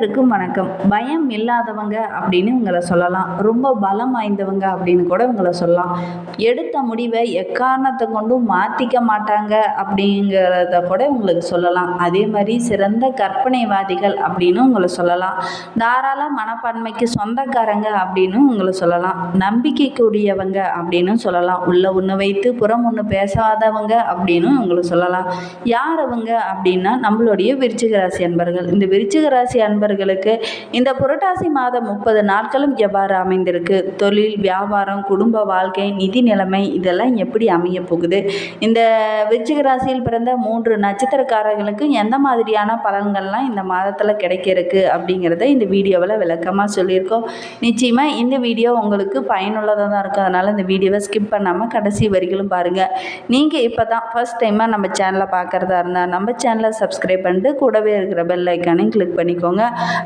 இருக்கும் வணக்கம். பயம் இல்லாதவங்க அப்படின்னு உங்களை சொல்லலாம். ரொம்ப பலம் வாய்ந்தவங்க அப்படின்னு கூட உங்களை சொல்லலாம். எடுத்த முடிவை எக்காரணத்தை கொண்டும் மாற்றிக்க மாட்டாங்க அப்படிங்கிறத கூட உங்களுக்கு சொல்லலாம். அதே மாதிரி சிறந்த கற்பனைவாதிகள் அப்படின்னு உங்களை சொல்லலாம். தாராள மனப்பான்மைக்கு சொந்தக்காரங்க அப்படின்னு உங்களை சொல்லலாம். நம்பிக்கைக்குரியவங்க அப்படின்னு சொல்லலாம். உள்ள ஒன்று வைத்து புறம் ஒன்று பேசாதவங்க அப்படின்னு உங்களை சொல்லலாம். யார் அவங்க அப்படின்னா நம்மளுடைய விருச்சிக ராசி அன்பர்கள். இந்த விருச்சிக ராசி அன்பர்களுக்கு இந்த புரட்டாசி மாதம் முப்பது நாட்களும் எவ்வாறு அமைந்திருக்கு? தொழில் வியாபாரம் குடும்ப வாழ்க்கை நிதி நிலைமை இதெல்லாம் எப்படி அமைய போகுது? இந்த விருச்சிக ராசியில் பிறந்த மூன்று நட்சத்திரக்காரர்களுக்கு எந்த மாதிரியான பலன்கள்லாம் இந்த மாதத்தில் கிடைக்க இருக்கு அப்படிங்கிறத இந்த வீடியோவில் விளக்கமாக சொல்லியிருக்கோம். நிச்சயமாக இந்த வீடியோ உங்களுக்கு பயனுள்ளதாக தான் இருக்கும். அதனால் இந்த வீடியோவை ஸ்கிப் பண்ணாமல் கடைசி வரிகளும் பாருங்கள் நீங்கள் இப்போ தான் ஃபஸ்ட் டைமாக நம்ம சேனலை பார்க்குறதா இருந்தால் நம்ம சேனலை சப்ஸ்கிரைப் பண்ணிட்டு கூடவே இருக்கிற பெல் ஐக்கானையும் கிளிக் பண்ணிக்கோங்க.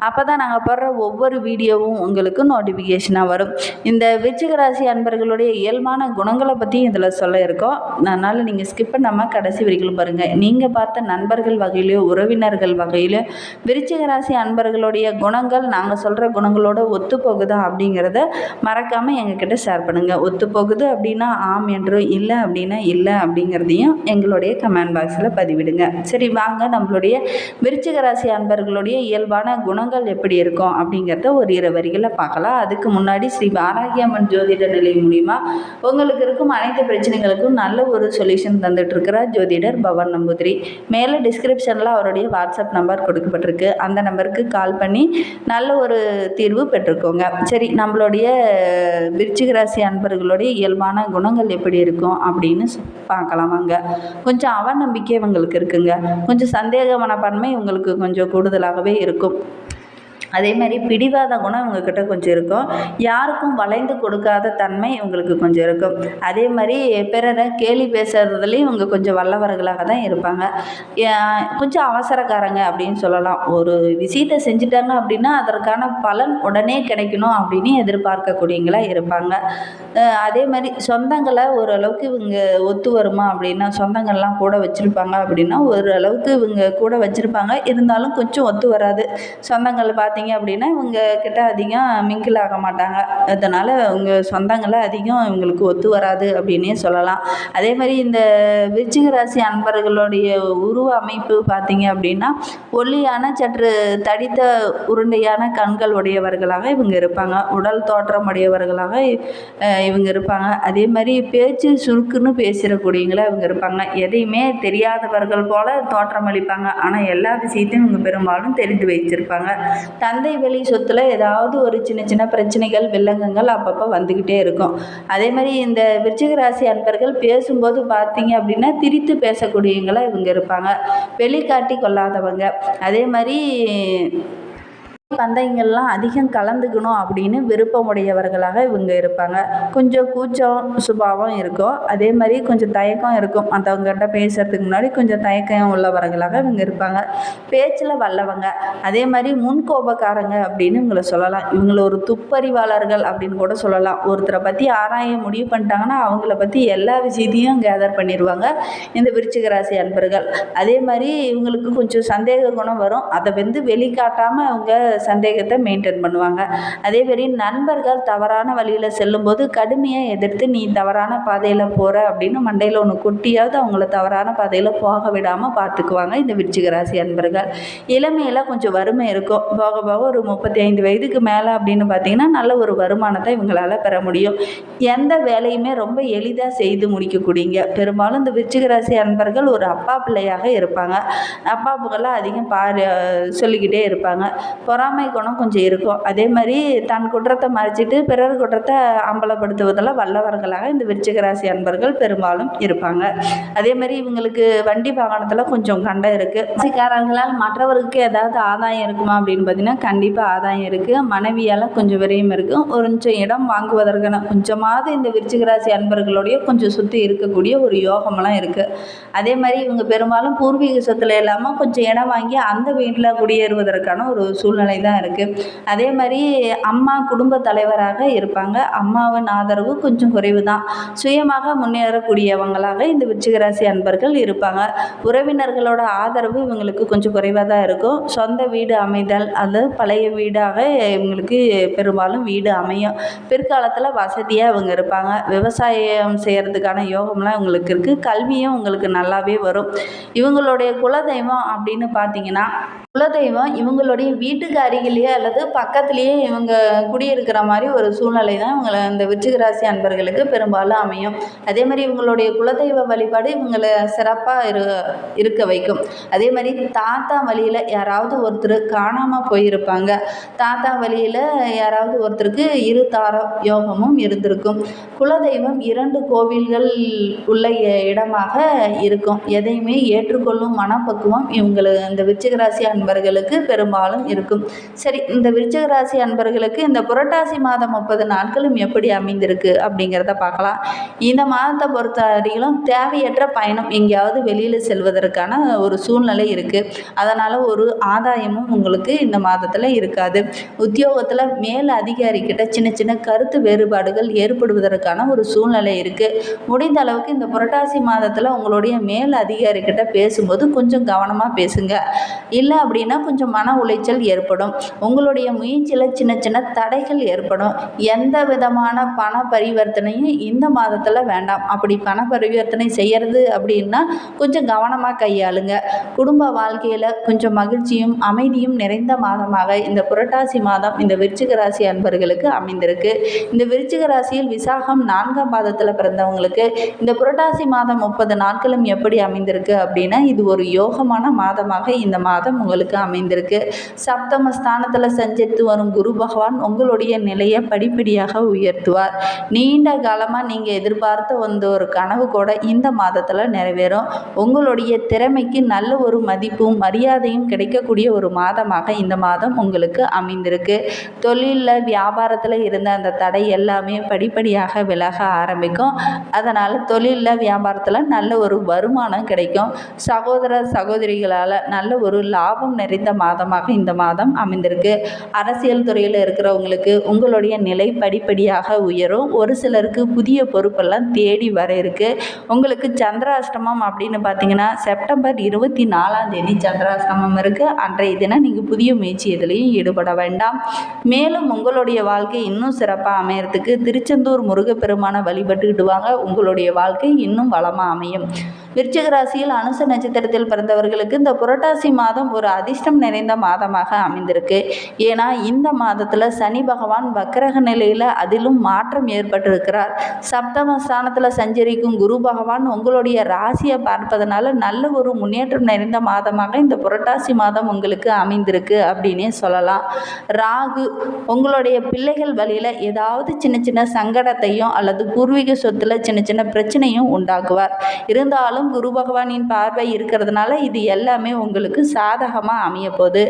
அப்போ தான் நாங்கள் போடுற ஒவ்வொரு வீடியோவும் உங்களுக்கு நோட்டிஃபிகேஷனாக வரும். இந்த விருச்சிக ராசி அன்பர்களுடைய இயல்பான குணங்களை பற்றியும் இதில் சொல்ல இருக்கோம். அதனால் நீங்கள் ஸ்கிப் பண்ணாமல் கடைசி வரைக்கும் பாருங்கள் நீங்கள் பார்த்த நண்பர்கள் வகையிலையோ உறவினர்கள் வகையிலையோ விருச்சிக ராசி அன்பர்களுடைய குணங்கள் நாங்கள் சொல்கிற குணங்களோட ஒத்து போகுதா அப்படிங்கிறத மறக்காமல் எங்ககிட்ட ஷேர் பண்ணுங்கள் ஒத்து போகுது அப்படின்னா ஆம் என்றும் இல்லை அப்படின்னா இல்லை அப்படிங்கிறதையும் எங்களுடைய கமெண்ட் பாக்ஸில் பதிவிடுங்க. சரி வாங்க நம்மளுடைய விருச்சிக ராசி அன்பர்களுடைய இயல்பான குணங்கள் எப்படி இருக்கும் அப்படிங்கிறத ஒரு இரு வரிகளில் பார்க்கலாம். அதுக்கு முன்னாடி ஸ்ரீ பாராகியம்மன் ஜோதிட நிலையம் மூலிமா உங்களுக்கு இருக்கும் அனைத்து பிரச்சனைகளுக்கும் நல்ல ஒரு சொல்யூஷன் தந்துட்டு இருக்கிறார் ஜோதிடர் பவன் நம்பூதிரி. மேலே டிஸ்கிரிப்ஷனில் அவருடைய வாட்ஸ்அப் நம்பர் கொடுக்கப்பட்டிருக்கு. அந்த நம்பருக்கு கால் பண்ணி நல்ல ஒரு தீர்வு பெற்றுக்கோங்க. சரி நம்மளுடைய விருச்சிக ராசி அன்பர்களுடைய இயல்பான குணங்கள் எப்படி இருக்கும் அப்படின்னு பார்க்கலாம் வாங்க. கொஞ்சம் அவநம்பிக்கை இவங்களுக்கு இருக்குங்க. கொஞ்சம் சந்தேக மனப்பான்மை இவங்களுக்கு கொஞ்சம் கூடுதலாகவே இருக்கும். அதே மாதிரி பிடிவாத குணம் இவங்கக்கிட்ட கொஞ்சம் இருக்கும். யாருக்கும் வளைந்து கொடுக்காத தன்மை இவங்களுக்கு கொஞ்சம் இருக்கும். அதே மாதிரி பிறரை கேலி பேசுறதுலேயும் இவங்க கொஞ்சம் வல்லவர்களாக தான் இருப்பாங்க. கொஞ்சம் அவசரக்காரங்க அப்படின்னு சொல்லலாம். ஒரு விஷயத்தை செஞ்சுட்டாங்க அப்படின்னா அதற்கான பலன் உடனே கிடைக்கணும் அப்படின்னு எதிர்பார்க்கக்கூடியவங்களா இருப்பாங்க. அதே மாதிரி சொந்தங்களை ஓரளவுக்கு இவங்க ஒத்து வருமா அப்படின்னா சொந்தங்கள்லாம் கூட வச்சுருப்பாங்க அப்படின்னா ஓரளவுக்கு இவங்க கூட வச்சுருப்பாங்க. இருந்தாலும் கொஞ்சம் ஒத்து வராது. சொந்தங்கள் பார்த்திங்க அப்படின்னா இவங்க கிட்ட அதிகம் மிங்கிள் ஆக மாட்டாங்க. அதனால் இவங்க சொந்தங்களை அதிகம் இவங்களுக்கு ஒத்து வராது அப்படின்னே சொல்லலாம். அதே மாதிரி இந்த விருச்சிக ராசி அன்பர்களுடைய உருவ அமைப்பு பார்த்திங்க அப்படின்னா ஒல்லியான சற்று தடித்த உருண்டையான கண்கள் உடையவர்களாக இவங்க இருப்பாங்க. உடல் தோற்றம் உடையவர்களாக இவங்க இருப்பாங்க. அதே மாதிரி பேச்சு சுருக்குன்னு பேசுகிறக்கூடியவங்களா இவங்க இருப்பாங்க. எதையுமே தெரியாதவர்கள் போல தோற்றம் அளிப்பாங்க. ஆனால் எல்லா விஷயத்தையும் இவங்க பெரும்பாலும் தெரிந்து வைத்திருப்பாங்க. தந்தை வழி சொத்தில் ஏதாவது ஒரு சின்ன சின்ன பிரச்சனைகள் வில்லங்கங்கள் அப்பப்போ வந்துக்கிட்டே இருக்கும். அதே மாதிரி இந்த விருச்சிக ராசி அன்பர்கள் பேசும்போது பார்த்தீங்க அப்படின்னா திரித்து பேசக்கூடியவங்களாக இவங்க இருப்பாங்க. வெளிக்காட்டி கொள்ளாதவங்க. அதே மாதிரி பந்தயங்கள்லாம் அதிகம் கலந்துக்கணும் அப்படின்னு விருப்பமுடையவர்களாக இவங்க இருப்பாங்க. கொஞ்சம் கூச்சம் சுபாவம் இருக்கும். அதே மாதிரி கொஞ்சம் தயக்கம் இருக்கும். மற்றவங்ககிட்ட பேசுறதுக்கு முன்னாடி கொஞ்சம் தயக்கம் உள்ளவர்களாக இவங்க இருப்பாங்க. பேச்சில் வல்லவங்க. அதே மாதிரி முன்கோபக்காரங்க அப்படின்னு இவங்களை சொல்லலாம். இவங்கள ஒரு துப்பறிவாளர்கள் அப்படின்னு கூட சொல்லலாம். ஒருத்தரை பற்றி ஆராய முடிவு பண்ணிட்டாங்கன்னா அவங்கள பற்றி எல்லா விஷயத்தையும் கேதர் பண்ணிடுவாங்க. இந்த விருச்சிக ராசி அன்பர்கள். அதே மாதிரி இவங்களுக்கு கொஞ்சம் சந்தேக குணம் வரும். அதை வந்து வெளிக்காட்டாமல் அவங்க சந்தேகத்தை மெயின்டைன் பண்ணுவாங்க. அதே மாதிரி நண்பர்கள் தவறான வழியில் செல்லும்போது கடுமையாக எதிர்த்து நீ தவறான பாதையில் போகிற அப்படின்னு மண்டையில் ஒன்று கொட்டியாவது அவங்கள தவறான பாதையில் போக விடாமல் பார்த்துக்குவாங்க இந்த விருச்சிக ராசி அன்பர்கள். இளமையில் கொஞ்சம் வறுமை இருக்கும். போக போக ஒரு முப்பத்தி ஐந்து வயதுக்கு மேலே அப்படின்னு பார்த்தீங்கன்னா நல்ல ஒரு வருமானத்தை இவங்களால் பெற முடியும். எந்த வேலையுமே ரொம்ப எளிதாக செய்து முடிக்கக்கூடியங்க. பெரும்பாலும் இந்த விருச்சிக ராசி அன்பர்கள் ஒரு அப்பா பிள்ளையாக இருப்பாங்க. அப்பா புகழ அதிகம் பாரு சொல்லிக்கிட்டே இருப்பாங்க. பொறாம குணம் கொஞ்சம் இருக்கும். அதே மாதிரி தன் குற்றத்தை மறைச்சிட்டு பிறர் குற்றத்தை அம்பலப்படுத்துவதில் வல்லவர்களாக இந்த விருச்சிக ராசி அன்பர்கள் பெரும்பாலும் இருப்பாங்க. அதே மாதிரி இவங்களுக்கு வண்டி வாகனத்தில் கொஞ்சம் கண்டம் இருக்குது ராசிக்காரர்களால் மற்றவருக்கு ஏதாவது ஆதாயம் இருக்குமா அப்படின்னு பார்த்தீங்கன்னா கண்டிப்பாக ஆதாயம் இருக்குது மனைவியால் கொஞ்சம் விரையும் இருக்குது ஒரு கொஞ்சம் இடம் வாங்குவதற்கான கொஞ்சமாவது இந்த விருச்சிக ராசி அன்பர்களுடைய கொஞ்சம் சுற்றி இருக்கக்கூடிய ஒரு யோகமெல்லாம் இருக்குது அதே மாதிரி இவங்க பெரும்பாலும் பூர்வீக சொத்துல இல்லாமல் கொஞ்சம் இடம் வாங்கி அந்த வீட்டில் குடியேறுவதற்கான ஒரு சூழ்நிலை சூழ்நிலை தான் இருக்குது அதே மாதிரி அம்மா குடும்ப தலைவராக இருப்பாங்க. அம்மாவின் ஆதரவு கொஞ்சம் குறைவு தான் சுயமாக முன்னேறக்கூடியவங்களாக இந்த விருச்சிக ராசி அன்பர்கள் இருப்பாங்க. உறவினர்களோட ஆதரவு இவங்களுக்கு கொஞ்சம் குறைவாக தான் இருக்கும். சொந்த வீடு அமைதல் அது பழைய வீடாக இவங்களுக்கு பெரும்பாலும் வீடு அமையும். பிற்காலத்தில் வசதியாக இவங்க இருப்பாங்க. விவசாயம் செய்கிறதுக்கான யோகம்லாம் இவங்களுக்கு இருக்குது கல்வியும் உங்களுக்கு நல்லாவே வரும். இவங்களுடைய குலதெய்வம் அப்படின்னு பார்த்தீங்கன்னா குலதெய்வம் இவங்களுடைய வீட்டுக்கு அருகிலேயே அல்லது பக்கத்துலேயே இவங்க குடியிருக்கிற மாதிரி ஒரு சூழ்நிலை தான் இவங்களை இந்த விருச்சிக ராசி அன்பர்களுக்கு பெரும்பாலும் அமையும். அதே மாதிரி இவங்களுடைய குலதெய்வ வழிபாடு இவங்களை சிறப்பாக இரு இருக்க வைக்கும். அதே மாதிரி தாத்தா வழியில் யாராவது ஒருத்தர் காணாமல் போயிருப்பாங்க. தாத்தா வழியில் யாராவது ஒருத்தருக்கு இரு தார யோகமும் இருந்திருக்கும். குலதெய்வம் இரண்டு கோவில்கள் உள்ள இடமாக இருக்கும். எதையுமே ஏற்றுக்கொள்ளும் மனப்பக்குவம் இவங்களை இந்த விருச்சிக ராசி அன்பர்களுக்கு பெரும்பாலும் இருக்கும். சரி இந்த விருச்சிக ராசி அன்பர்களுக்கு இந்த புரட்டாசி மாதம் முப்பது நாட்களும் எப்படி அமைந்திருக்கு அப்படிங்கிறத பார்க்கலாம். இந்த மாதத்தை பொறுத்த வரையிலும் தேவையற்ற பயணம் எங்கேயாவது வெளியில் செல்வதற்கான ஒரு சூழ்நிலை இருக்குது அதனால் ஒரு ஆதாயமும் உங்களுக்கு இந்த மாதத்தில் இருக்காது. உத்தியோகத்தில் மேல் அதிகாரிக்கிட்ட சின்ன சின்ன கருத்து வேறுபாடுகள் ஏற்படுவதற்கான ஒரு சூழ்நிலை இருக்குது முடிந்த அளவுக்கு இந்த புரட்டாசி மாதத்தில் உங்களுடைய மேல் அதிகாரிக்கிட்ட பேசும்போது கொஞ்சம் கவனமாக பேசுங்க. இல்லை அப்படின்னா கொஞ்சம் மன உளைச்சல் ஏற்படும். உங்களுடைய முயற்சியில் சின்ன சின்ன தடைகள் ஏற்படும். எந்த விதமான பண பரிவர்த்தனையும் இந்த மாதத்தில் வேண்டாம். அப்படி பண பரிவர்த்தனை செய்கிறது அப்படின்னா கொஞ்சம் கவனமாக கையாளுங்க. குடும்ப வாழ்க்கையில் கொஞ்சம் மகிழ்ச்சியும் அமைதியும் நிறைந்த மாதமாக இந்த புரட்டாசி மாதம் இந்த விருச்சிக ராசி அன்பர்களுக்கு அமைந்திருக்கு. இந்த விருச்சிக ராசியில் விசாகம் நான்காம் பாதத்தில் பிறந்தவங்களுக்கு இந்த புரட்டாசி மாதம் முப்பது நாட்களும் எப்படி அமைந்திருக்கு அப்படின்னா இது ஒரு யோகமான மாதமாக இந்த மாதம் உங்களுக்கு அமைந்திருக்கு. சப்தம ஸ்தானத்தில் சஞ்சரித்து வரும் குரு பகவான் உங்களுடைய நிலையை படிப்படியாக உயர்த்துவார். நீண்ட காலமாக நீங்கள் எதிர்பார்த்த வந்த ஒரு கனவு கூட இந்த மாதத்தில் நிறைவேறும். உங்களுடைய திறமைக்கு நல்ல ஒரு மதிப்பும் மரியாதையும் கிடைக்கக்கூடிய ஒரு மாதமாக இந்த மாதம் உங்களுக்கு அமைந்திருக்கு. தொழிலில் வியாபாரத்தில் இருந்த அந்த தடை எல்லாமே படிப்படியாக விலக ஆரம்பிக்கும். அதனால் தொழிலில் வியாபாரத்தில் நல்ல ஒரு வருமானம் கிடைக்கும். சகோதர சகோதரிகளால் நல்ல ஒரு லாபம் நிறைந்த மாதமாக இந்த மாதம் அமைந்திருக்கு. அரசியல் துறையில் இருக்கிறவங்களுக்கு உங்களுடைய நிலை படிப்படியாக உயரும். ஒரு சிலருக்கு புதிய பொறுப்பெல்லாம் தேடி வர இருக்கு. உங்களுக்கு சந்திராஷ்டமம் அப்படின்னு பார்த்தீங்கன்னா செப்டம்பர் இருபத்தி நாலாம் தேதி சந்திராஷ்டமம் இருக்குது அன்றைய தினம் நீங்கள் புதிய முயற்சி எதுலேயும் ஈடுபட வேண்டாம். மேலும் உங்களுடைய வாழ்க்கை இன்னும் சிறப்பாக அமையறதுக்கு திருச்செந்தூர் முருகப்பெருமானை வழிபட்டுக்கிட்டு வாங்க உங்களுடைய வாழ்க்கை இன்னும் வளமாக அமையும். விருச்சிக ராசியில் அனுச நட்சத்திரத்தில் பிறந்தவர்களுக்கு இந்த புரட்டாசி மாதம் ஒரு அதிர்ஷ்டம் நிறைந்த மாதமாக அமைந்திருக்கு. ஏன்னா இந்த மாதத்தில் சனி பகவான் வக்கரக நிலையில் அதிலும் மாற்றம் ஏற்பட்டிருக்கிறார். சப்தம ஸ்தானத்தில் சஞ்சரிக்கும் குரு பகவான் உங்களுடைய ராசியை பார்ப்பதனால நல்ல ஒரு முன்னேற்றம் நிறைந்த மாதமாக இந்த புரட்டாசி மாதம் உங்களுக்கு அமைந்திருக்கு அப்படின்னே சொல்லலாம். ராகு உங்களுடைய பிள்ளைகள் வழியில் ஏதாவது சின்ன சின்ன சங்கடத்தையும் அல்லது பூர்வீக சொத்துல சின்ன சின்ன பிரச்சனையும் உண்டாக்குவார். இருந்தாலும் குரு பகவானின் பார்வை இருக்கிறதுனால இது எல்லாமே உங்களுக்கு சாதகமாக அமைய போகுது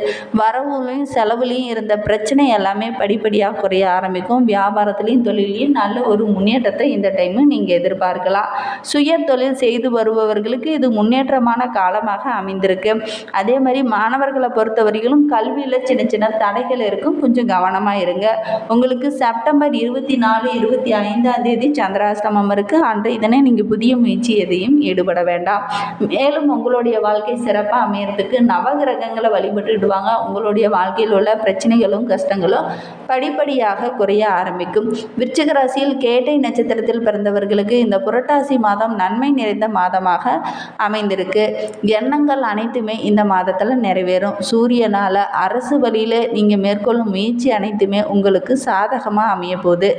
வரவுலையும் செலவுலையும் இருந்த பிரச்சனை எல்லாமே படிப்படியாக குறைய ஆரம்பிக்கும். வியாபாரத்துலேயும் தொழிலையும் நல்ல ஒரு முன்னேற்றத்தை இந்த டைமு நீங்கள் எதிர்பார்க்கலாம். சுய தொழில் செய்து வருபவர்களுக்கு இது முன்னேற்றமான காலமாக அமைந்திருக்கு. அதே மாதிரி மாணவர்களை பொறுத்தவரையிலும் கல்வியில் சின்ன சின்ன தடைகள் இருக்கும். கொஞ்சம் கவனமாக இருங்க. உங்களுக்கு செப்டம்பர் இருபத்தி நாலு இருபத்தி ஐந்தாம் தேதி சந்திராசிரமம் இருக்குது அன்றைய தினம் நீங்கள் புதிய முயற்சி எதையும் ஈடுபட வேண்டாம். மேலும் உங்களுடைய வாழ்க்கை சிறப்பாக அமையறதுக்கு நவகிரகங்களை வழிபட்டுடுவாங்க. உங்களுடைய வாழ்க்கையில் உள்ள பிரச்சனைகளும் கஷ்டங்களும் படிப்படியாக குறைய ஆரம்பிக்கும். விருச்சிக ராசியில் கேட்டை நட்சத்திரத்தில் பிறந்தவர்களுக்கு இந்த புரட்டாசி மாதம் நன்மை நிறைந்த மாதமாக அமைந்திருக்கு. எண்ணங்கள் அனைத்துமே இந்த மாதத்தில் நிறைவேறும். சூரியனால் அரசு வழியில் நீங்கள் மேற்கொள்ளும் முயற்சி அனைத்துமே உங்களுக்கு சாதகமாக அமைய போகுது.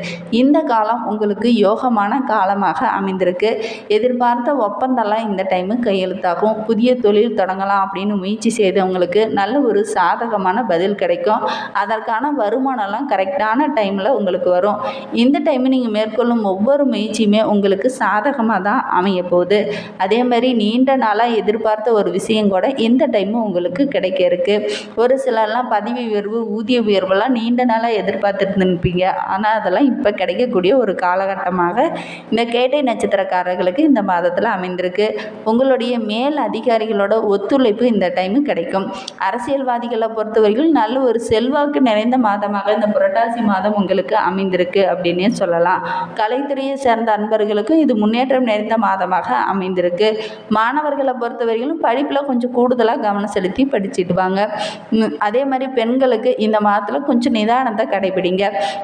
இந்த காலம் உங்களுக்கு யோகமான காலமாக அமைந்திருக்கு. எதிர்பார்த்த ஒப்பந்தம்லாம் இந்த டைமு கையெழுத்தாகும். புதிய தொழில் தொடங்கலாம் அப்படின்னு முயற்சி செய்தவங்களுக்கு நல்ல ஒரு சாதகமான பதில் கிடைக்கும். அதற்கான வருமானம்லாம் கரெக்டான டைமில் உங்களுக்கு வரும். இந்த டைம் நீங்கள் மேற்கொள்ளும் ஒவ்வொரு முயற்சியுமே உங்களுக்கு சாதகமாக தான் அமைய போகுது. அதே மாதிரி நீண்ட நாளாக எதிர்பார்த்த ஒரு விஷயம் கூட இந்த டைமும் உங்களுக்கு கிடைக்க இருக்கு. ஒரு சிலர்லாம் பதவி உயர்வு ஊதிய உயர்வுலாம் நீண்ட நாளாக எதிர்பார்த்துட்டு இருப்பீங்க ஆனால் அதெல்லாம் இப்போ கிடைக்கக்கூடிய ஒரு காலகட்டமாக இந்த கேட்டை நட்சத்திரக்காரர்களுக்கு இந்த மாதத்தில் அமைந்திருக்கு. உங்களுடைய மேல் அதிகாரிகளோட ஒத்துழைப்பு இந்த டைமு கிடைக்கும். அரசியல்வாதிகளை பொறுத்தவரைக்கும் நல்ல ஒரு செல்வாக்கு நிறைந்த மாதமாக இந்த புரட்டாசி மாதம் உங்களுக்கு அமைந்திருக்கு அப்படின்னே சொல்லலாம். கலைத்துறையை சேர்ந்த அன்பர்களுக்கும் இது முன்னேற்றம் நிறைந்த மாதமாக அமைந்திருக்கு. மாணவர்களை பொறுத்தவரையிலும் படிப்பில் கொஞ்சம் கூடுதலாக கவனம் செலுத்தி படிச்சுட்டு வாங்க. அதே மாதிரி பெண்களுக்கு இந்த மாதத்தில் கொஞ்சம் நிதானத்தை கடைபிடிங்க.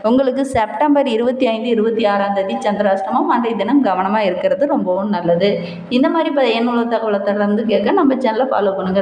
உங்களுக்கு செப்டம்பர் இருபத்தி ஐந்து இருபத்தி ஆறாம் தேதி சந்திராஷ்டமம் அன்றைய தினம் கவனமாக இருக்கிறது ரொம்பவும் நல்லது. இந்த மாதிரி பயனுள்ள தகவலை தொடர்ந்து கேட்க நம்ம சேனலை ஃபாலோ பண்ணுங்கள்